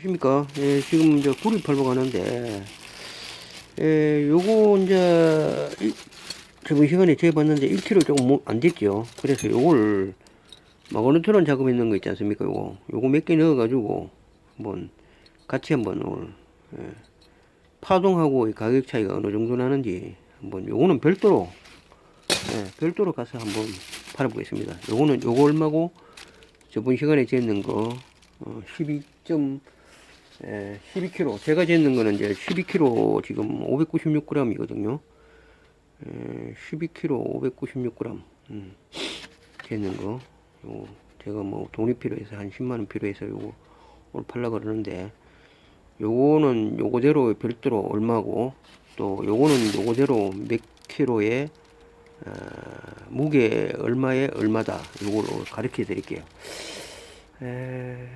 안녕하십니까. 예, 지금 이제 구리 팔러 가는데, 예, 요거 이제, 이- 저번 시간에 재봤는데 1kg 조금 못- 안 됐죠. 그래서 요걸 마그네트론 작업했는 거 있지 않습니까? 요거. 요거 몇 개 넣어가지고, 한번, 같이 한번 오늘, 예, 파동하고 이 가격 차이가 어느 정도 나는지, 한번, 요거는 별도로, 예, 별도로 가서 한번 팔아보겠습니다. 요거는 요거 얼마고, 저번 시간에 쟀는 거, 어, 12점, 예, 12kg. 제가 재는 거는 이제 12kg 지금 596g이거든요. 예, 12kg 596g. 음, 재는 거. 요, 제가 뭐 돈이 필요해서 한 10만원 필요해서 요거 오늘 팔라 그러는데, 요거는 요거대로 별도로 얼마고, 또 요거는 요거대로 몇 킬로에, 어, 무게 얼마에 얼마다. 요걸로 가르쳐 드릴게요. 에,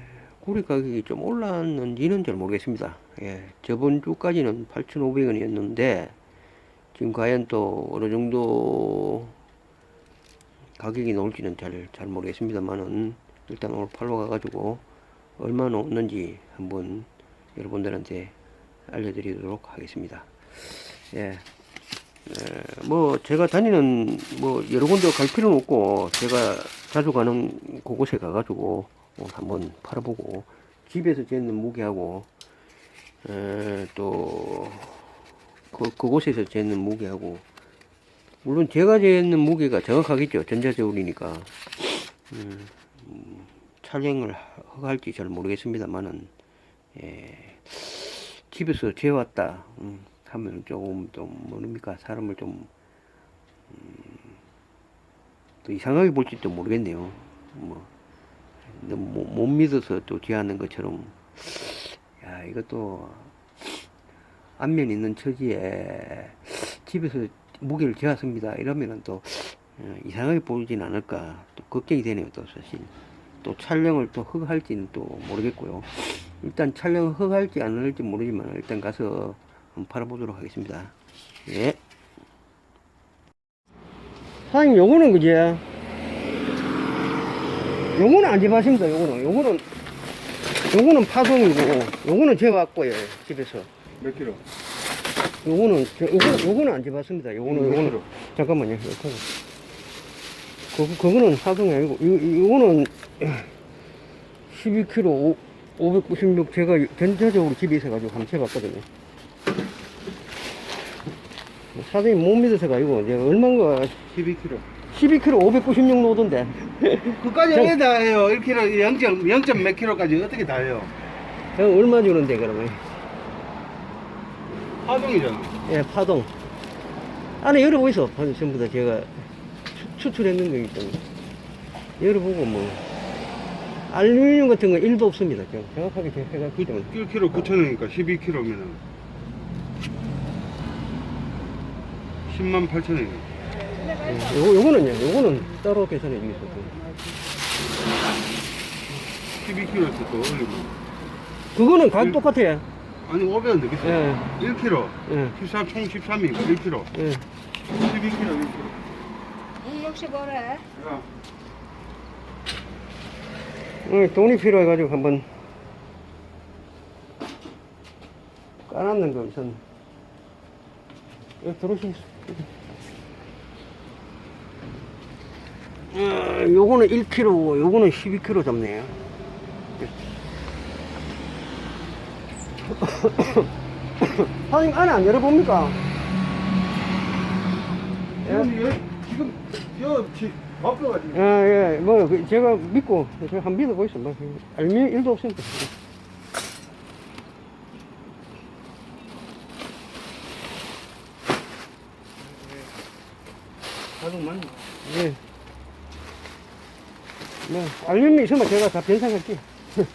구리 가격이 좀 올랐는지는 잘 모르겠습니다. 예, 저번 주까지는 8,500원이었는데, 지금 과연 또 어느 정도 가격이 나올지는 잘, 잘 모르겠습니다만은, 일단 오늘 팔로 가가지고, 얼마 나오는지 한번 여러분들한테 알려드리도록 하겠습니다. 예. 에, 뭐, 제가 다니는, 뭐, 여러 군데 갈 필요는 없고, 제가 자주 가는 그곳에 가가지고, 어, 한번 팔아보고 집에서 재는 무게하고 에, 또 그, 그곳에서 재는 무게하고. 물론 제가 재는 무게가 정확하겠죠. 전자저울이니까. 음, 음, 촬영을 할지 잘 모르겠습니다만은 예, 집에서 재왔다. 음, 하면 조금 좀 모릅니까? 사람을 좀 음, 또 이상하게 볼지도 모르겠네요. 뭐 못, 못 믿어서 또 뒤하는 것처럼. 야 이것도 안면 있는 처지에 집에서 무게를 재왔습니다. 이러면은 또 어, 이상하게 보이진 않을까. 또 걱정이 되네요 또 사실. 또 촬영을 또 허가할지는 또 모르겠고요. 일단 촬영 허가할지 안 할지 모르지만 일단 가서 한번 팔아보도록 하겠습니다. 예. 사장님 요거는 그지 요거는 안 재봤습니다. 요거는 요거는 요거는 파송이고 요거는 재봤고요 집에서 몇 킬로? 요거는 저, 요거는 요거는 안 재봤습니다. 요거는 몇 요거는? 잠깐만요. 요거는 그 그거는 파송이 아니고 요, 요거는 12kg 596 제가 전자적으로 집에 있어가지고 한번 재봤거든요. 사장님 못 아니고 제가 얼마인가 12킬로. 12kg 596 노던데 그까지 저- 어디 다 해요? 1킬로, 0. 0. 몇 킬로까지 어떻게 다 해요? 형 얼마 주는데 그러면? 파동이잖아. 예, 파동. 안에 열어보이소. 판- 전부 다 제가 추, 추출했는 거기 때문에. 열어보고 뭐. 알루미늄 같은 건 1도 없습니다. 제가 정확하게 제가 해갔기 때문에. 1킬로 9천원이니까 12킬로면은 10만 8천원이네. 예, 요거, 요거는요. 요거는 따로 계산해 주겠어요. 12킬로에서 또 올리고. 그거는 가격 똑같아요. 아니, 500원 더 비싸. 예, 1킬로. 예, 13, 총 13이니까 1킬로. 예. 12킬로, 1킬로. 응, 역시 뭐래? 야, 어, 돈이 필요해가지고 한번 까놨는 거 우선. 여기 들어오시 어, 요 거는 1kg, 요거는 12kg 잡네요. 사장님 안에 안 열어봅니까? 예? 지금, 여- 지금, 여, 지, 바빠가지고. 아, 예, 뭐, 그 제가 믿고, 제가 한 믿어보겠어. 뭐, 알면 일도 없으니까. 파동만. 예. 뭐, 알면이 있으면 제가 다 변상할게요.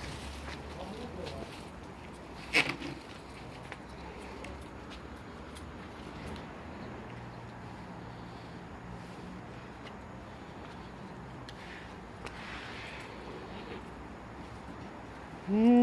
음.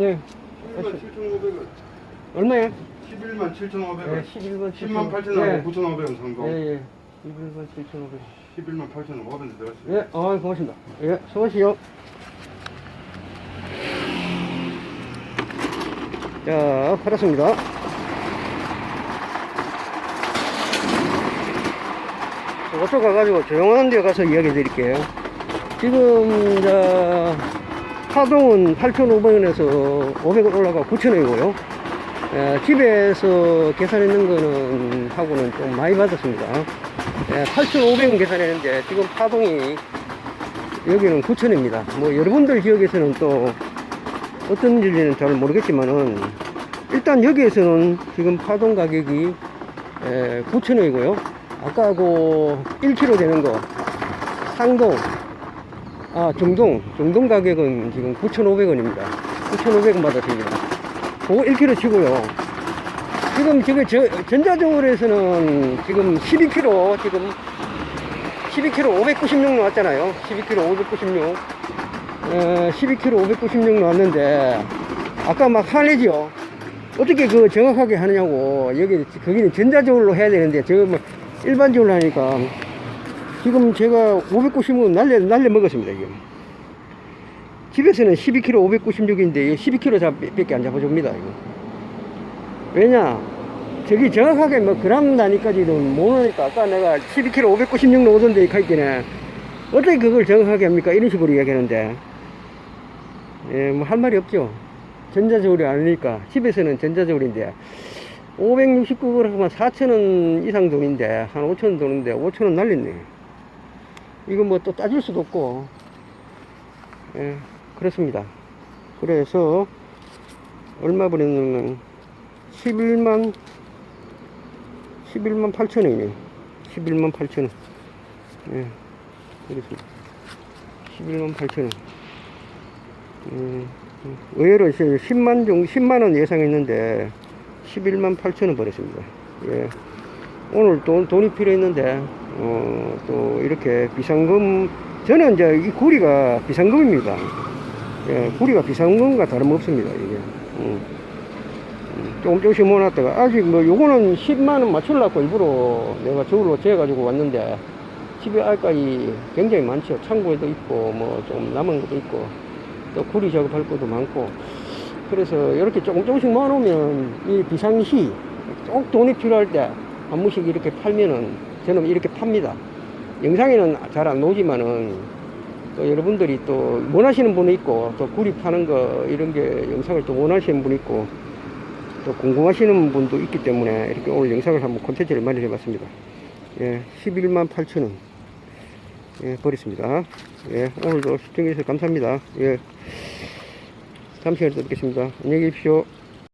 네. 11만 7,500원. 얼마야? 11만 7,500원. 네, 11만 10만 8,000원, 네. 9,500원 상품. 예, 예. 11만 7,500원. 11만 8,500원 들었어요. 예, 아, 고맙습니다. 예, 수고하시오. 자, 팔았습니다. 어서 가가지고 조용한 데 가서 이야기 드릴게요. 지금, 이 제, 파동은 8,500원에서 500원 올라가 9,000원이고요. 예, 집에서 계산했는 거는 하고는 좀 많이 받았습니다. 예, 8,500원 계산했는데 지금 파동이 여기는 9,000원입니다. 뭐 여러분들 지역에서는 또 어떤 일인지는 잘 모르겠지만은 일단 여기에서는 지금 파동 가격이 9,000원이고요. 아까 그 1kg 되는 거 상동 아 정동 정동 가격은 지금 9,500원입니다. 9,500원 받았습니다. 그거 1kg 치고요. 지금 지금 저, 전자저울에서는 지금 12kg 지금 12kg 596 나왔잖아요. 12kg 596. 어, 12kg 596 나왔는데 아까 막 화내죠. 어떻게 그 정확하게 하느냐고 여기 거기는 전자저울로 해야 되는데 저거 뭐 일반저울로 하니까 지금 제가 596 날려 날려 먹었습니다 지금. 집에서는 12kg 596인데 12kg 밖에 안 잡아줍니다 이거. 왜냐 저기 정확하게 뭐 그람 단위까지는 모르니까 아까 내가 12kg 596 나오던데 가있기네 어떻게 그걸 정확하게 합니까? 이런 식으로 이야기하는데. 예 뭐 할 말이 없죠. 전자저울이 아니니까. 집에서는 전자저울인데 569g하면 4천원 이상 돈인데 한 5천원 돈인데 5천원 날렸네 이거 뭐 또 따질 수도 없고. 예 그렇습니다. 그래서 얼마 버렸냐면 11만 11만 8천 원이네. 11만 8천 원. 예, 그렇습니다. 11만 8천 원. 음, 음, 의외로 이제 10만 정도 10만 원 예상했는데 11만 8천 원 버렸습니다. 예. 오늘 돈, 돈이 필요했는데 어, 또 이렇게 비상금 저는 이제 이 구리가 비상금입니다. 예, 구리가 비상금과 다름없습니다 이게. 음. 조금 조금씩 모아놨다가 아직 뭐 요거는 10만원 맞추려고 일부러 내가 저울로 재가지고 왔는데 집에 알까이 굉장히 많죠. 창고에도 있고 뭐 좀 남은 것도 있고 또 구리 작업할 것도 많고. 그래서 이렇게 조금 조금씩 모아놓으면 이 비상시 꼭 돈이 필요할 때 한 번씩 이렇게 팔면은 저는 이렇게 팝니다 영상에는 잘 안 나오지만은 또 여러분들이 또 원하시는 분이 있고 또 구리 파는 거 이런 게 영상을 또 원하시는 분이 있고 또 궁금하시는 분도 있기 때문에 이렇게 오늘 영상을 한번 콘텐츠를 마련해 봤습니다. 예, 11만 8천 원. 예, 버렸습니다. 예, 오늘도 시청해주셔서 감사합니다. 예, 다음 시간에 또 뵙겠습니다. 안녕히 계십시오.